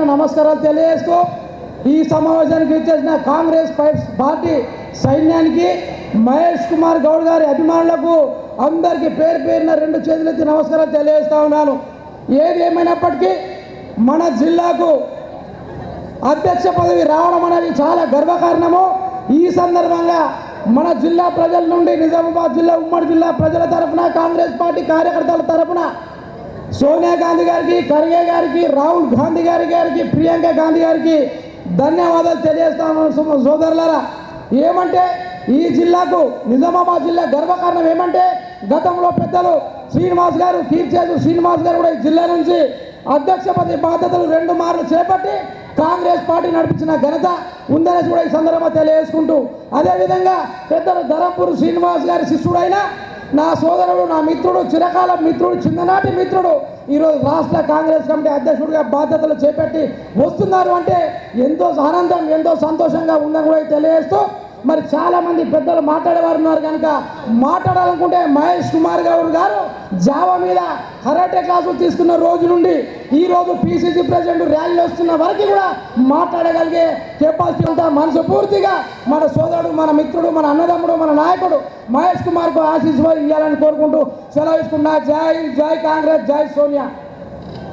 పేరున నమస్కారాలు తెలియజేస్తూ ఈ సమావేశానికి ఇచ్చేసిన కాంగ్రెస్ పార్టీ సైన్యానికి మహేష్ కుమార్ గౌడ్ గారి అభిమానులకు అందరికీ పేరు పేరున రెండు చేతులెత్తి నమస్కారాలు తెలియజేస్తా ఉన్నాను. ఏది ఏమైనప్పటికీ మన జిల్లాకు అధ్యక్ష పదవి రావడం అనేది చాలా గర్వకారణము. ఈ సందర్భంగా మన జిల్లా ప్రజల నుండి నిజామాబాద్ జిల్లా ఉమ్మడి జిల్లా ప్రజల తరఫున కాంగ్రెస్ పార్టీ కార్యకర్తల తరఫున సోనియా గాంధీ గారికి ఖర్గే గారికి రాహుల్ గాంధీ గారి గారికి ప్రియాంక గాంధీ గారికి ధన్యవాదాలు తెలియజేస్తాను సో- సోదరులారా. ఏమంటే ఈ జిల్లాకు నిజామాబాద్ జిల్లా గర్వకారణం ఏమంటే గతంలో పెద్దలు శ్రీనివాస్ గారు కీర్చేదు శ్రీనివాస్ గారు కూడా ఈ జిల్లా నుంచి అధ్యక్షపతి బాధ్యతలు రెండు మార్లు చేపట్టి కాంగ్రెస్ పార్టీ నడిపించిన ఘనత ఉందనేసి కూడా ఈ సందర్భంగా తెలియజేసుకుంటూ అదేవిధంగా పెద్దలు ధరంపూర్ శ్రీనివాస్ గారి శిష్యుడైన నా సోదరుడు నా మిత్రుడు చిరకాల మిత్రుడు చిన్ననాటి మిత్రుడు ఈరోజు రాష్ట్ర కాంగ్రెస్ కమిటీ అధ్యక్షుడిగా బాధ్యతలు చేపట్టి వస్తున్నారు అంటే ఎంతో ఆనందం ఎంతో సంతోషంగా ఉందని కూడా తెలియజేస్తూ మరి చాలా మంది పెద్దలు మాట్లాడేవారు ఉన్నారు కనుక మాట్లాడాలనుకుంటే మహేష్ కుమార్ గౌడ్ గారు జావా మీద కరాటే క్లాసులు తీసుకున్న రోజు నుండి ఈ రోజు పిసిసి ప్రెసిడెంట్ ర్యాలీలు వస్తున్న వరకు కూడా మాట్లాడగలిగే కెపాసిటీ ఉంటా. మనసు పూర్తిగా మన సోదరుడు మన మిత్రుడు మన అన్నదమ్ముడు మన నాయకుడు మహేష్ కుమార్కు ఆశీస్సు ఇవ్వాలని కోరుకుంటూ సెలవు ఇస్తున్నా. జై జై కాంగ్రెస్ జై సోనియా.